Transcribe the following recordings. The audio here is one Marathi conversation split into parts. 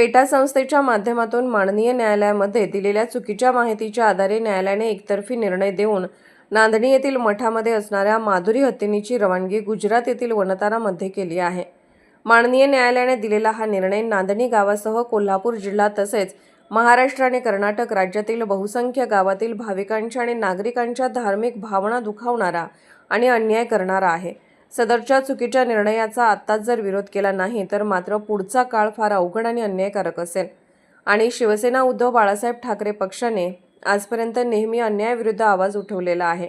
पेटा संस्थेच्या माध्यमातून माननीय न्यायालयामध्ये दिलेल्या चुकीच्या माहितीच्या आधारे न्यायालयाने एकतर्फी निर्णय देऊन नांदणी येथील मठामध्ये असणाऱ्या माधुरी हत्तीनीची रवानगी गुजरात येथील वनतारामध्ये केली आहे. माननीय न्यायालयाने दिलेला हा निर्णय नांदणी गावासह कोल्हापूर जिल्हा तसेच महाराष्ट्र आणि कर्नाटक राज्यातील बहुसंख्य गावातील भाविकांच्या आणि नागरिकांच्या धार्मिक भावना दुखावणारा आणि अन्याय करणारा आहे. सदरच्या चुकीच्या निर्णयाचा आत्ताच जर विरोध केला नाही तर मात्र पुढचा काळ फार अवघड आणि अन्यायकारक असेल. आणि शिवसेना उद्धव बाळासाहेब ठाकरे पक्षाने आजपर्यंत नेहमी अन्यायाविरुद्ध आवाज उठवलेला आहे.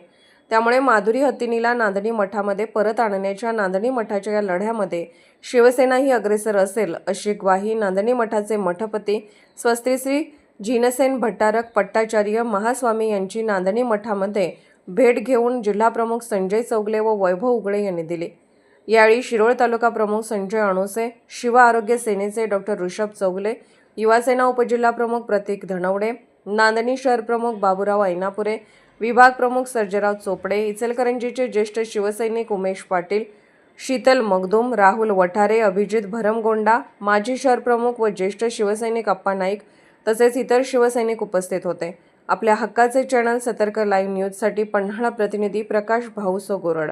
त्यामुळे माधुरी हत्तीनीला नांदणी मठामध्ये परत आणण्याच्या नांदणी मठाच्या या लढ्यामध्ये शिवसेना ही अग्रेसर असेल अशी ग्वाही नांदणी मठाचे मठपती स्वस्तिश्री जिनसेन भट्टारक पट्टाचार्य महास्वामी यांची नांदणी मठामध्ये भेट घेऊन जिल्हाप्रमुख संजय चौगले व वैभव उगळे यांनी दिली. यावेळी शिरोळ तालुका प्रमुख संजय अणुसे शिव आरोग्य सेनेचे डॉक्टर ऋषभ चौगले युवासेना उपजिल्हाप्रमुख प्रतीक धनवडे नांदणी शहर प्रमुख बाबुराव ऐनापुरे विभाग प्रमुख सर्जेराव चोपडे इचलकरंजीचे ज्येष्ठ शिवसैनिक उमेश पाटील शीतल मगदुम राहुल वठारे अभिजित भरमगोंडा माजी शहर प्रमुख व ज्येष्ठ शिवसैनिक अप्पा नाईक तसेच इतर शिवसैनिक उपस्थित होते. आपल्या हक्काचे चॅनल सतर्क लाईव्ह न्यूजसाठी पन्हाळा प्रतिनिधी प्रकाश भाऊसो गोरड.